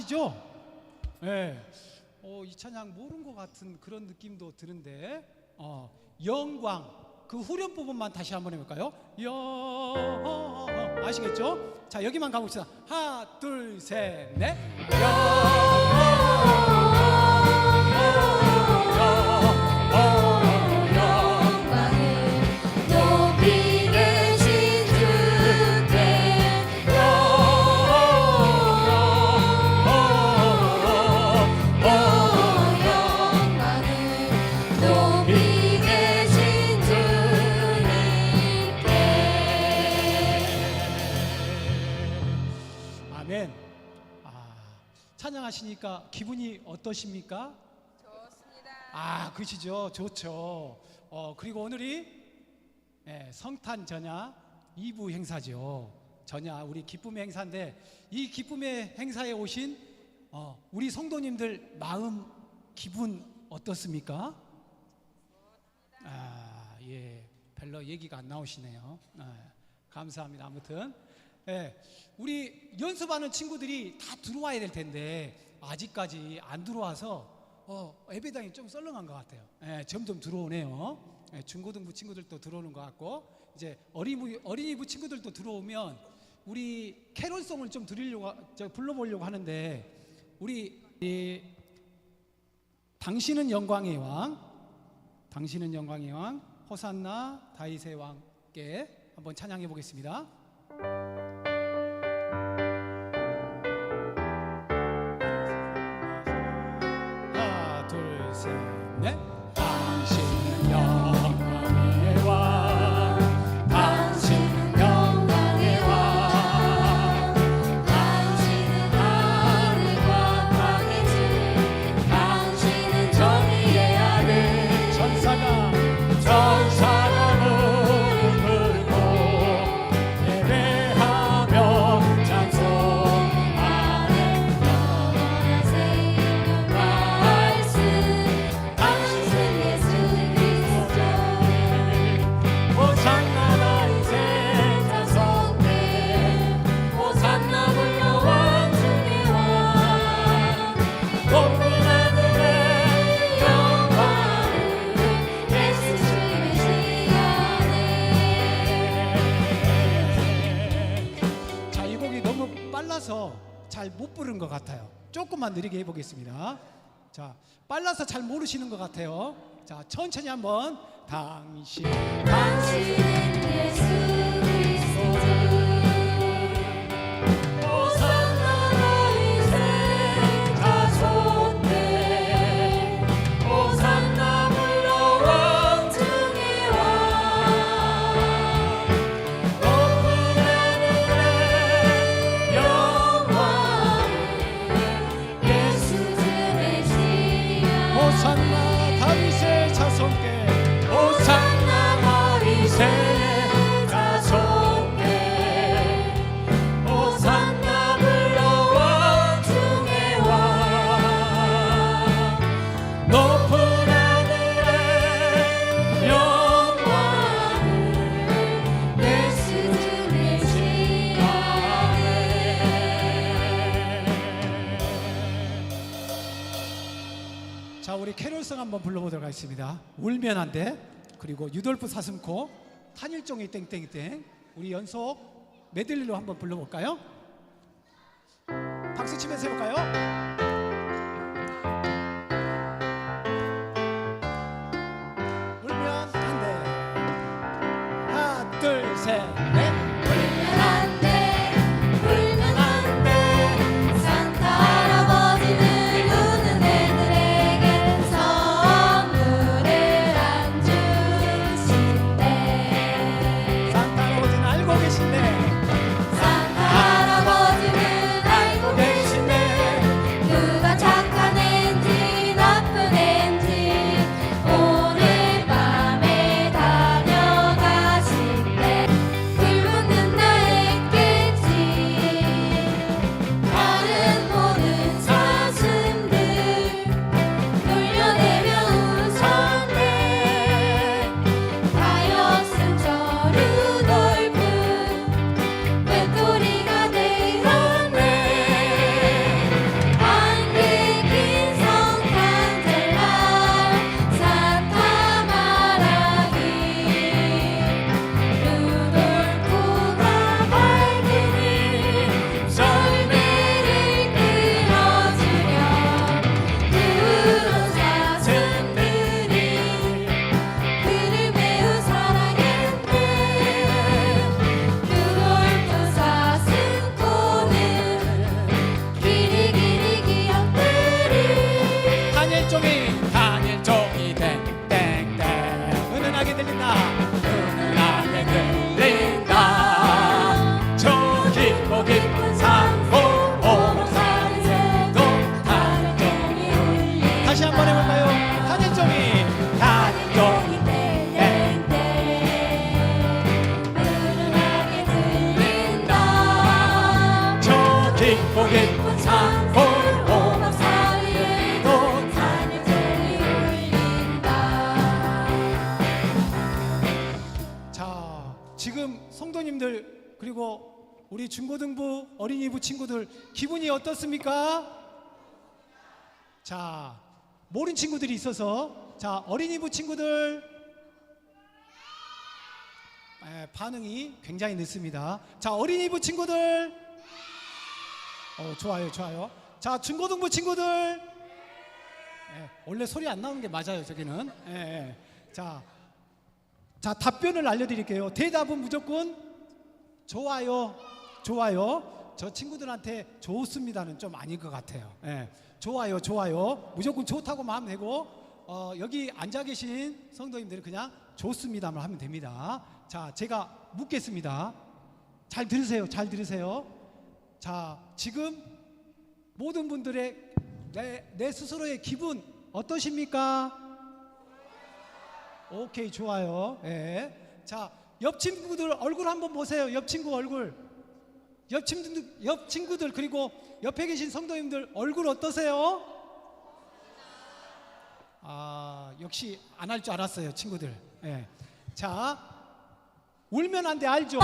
아시죠? 예. 어, 이 찬양 모르는 것 같은 그런 느낌도 드는데, 어, 영광. 그 후렴 부분만 다시 한번 해볼까요? 영 아시겠죠? 자 여기만 가봅시다. 하나, 둘, 셋, 넷. 영 하시니까 기분이 어떠십니까? 좋습니다. 아, 그시죠. 좋죠. 어, 그리고 오늘이 예, 성탄 전야 2부 행사죠. 전야 우리 기쁨의 행사인데 이 기쁨의 행사에 오신 어, 우리 성도님들 마음 기분 어떻습니까? 아, 예. 별로 얘기가 안 나오시네요. 아, 감사합니다. 아무튼 예, 우리 연습하는 친구들이 다 들어와야 될 텐데 아직까지 안 들어와서 어, 예배당이 좀 썰렁한 것 같아요. 예, 점점 들어오네요. 예, 중고등부 친구들도 들어오는 것 같고 이제 어린이부, 어린이부 친구들도 들어오면 우리 캐롤송을 좀 드리려고 불러보려고 하는데 우리 이, 당신은 영광의 왕, 당신은 영광의 왕, 호산나 다윗의 왕께 한번 찬양해 보겠습니다. 셋, 넷. 당신은 영 것 같아요. 조금만 느리게 해보겠습니다. 자, 빨라서 잘 모르시는 것 같아요. 자, 천천히 한번 당신 당신은 예 한번 불러보도록 하겠습니다. 울면 안 돼. 그리고 유돌프 사슴코 탄일종이 땡땡땡. 우리 연속 메들리로 한번 불러볼까요? 박수 치면서 해볼까요? 안돼. 하나 둘셋 넷 지금 성도님들 그리고 우리 중고등부 어린이부 친구들 기분이 어떻습니까? 자, 모르는 친구들이 있어서 자, 어린이부 친구들 에, 반응이 굉장히 늦습니다. 자, 어린이부 친구들 어, 좋아요, 좋아요. 자, 중고등부 친구들 예, 원래 소리 안 나오는 게 맞아요, 저기는. 예, 예. 자, 자 답변을 알려드릴게요. 대답은 무조건 좋아요, 좋아요. 저 친구들한테 좋습니다는 좀 아닌 것 같아요. 예, 좋아요, 좋아요. 무조건 좋다고만 하면 되고 어, 여기 앉아 계신 성도님들은 그냥 좋습니다만 하면 됩니다. 자, 제가 묻겠습니다. 잘 들으세요, 잘 들으세요. 자, 지금 모든 분들의 내, 내 스스로의 기분 어떠십니까? 오케이 좋아요. 예. 자, 옆 친구들 얼굴 한번 보세요. 옆 친구 얼굴. 옆 친구들, 옆 친구들 그리고 옆에 계신 성도님들 얼굴 어떠세요? 아, 역시 안 할 줄 알았어요, 친구들. 예. 자, 울면 안 돼 알죠?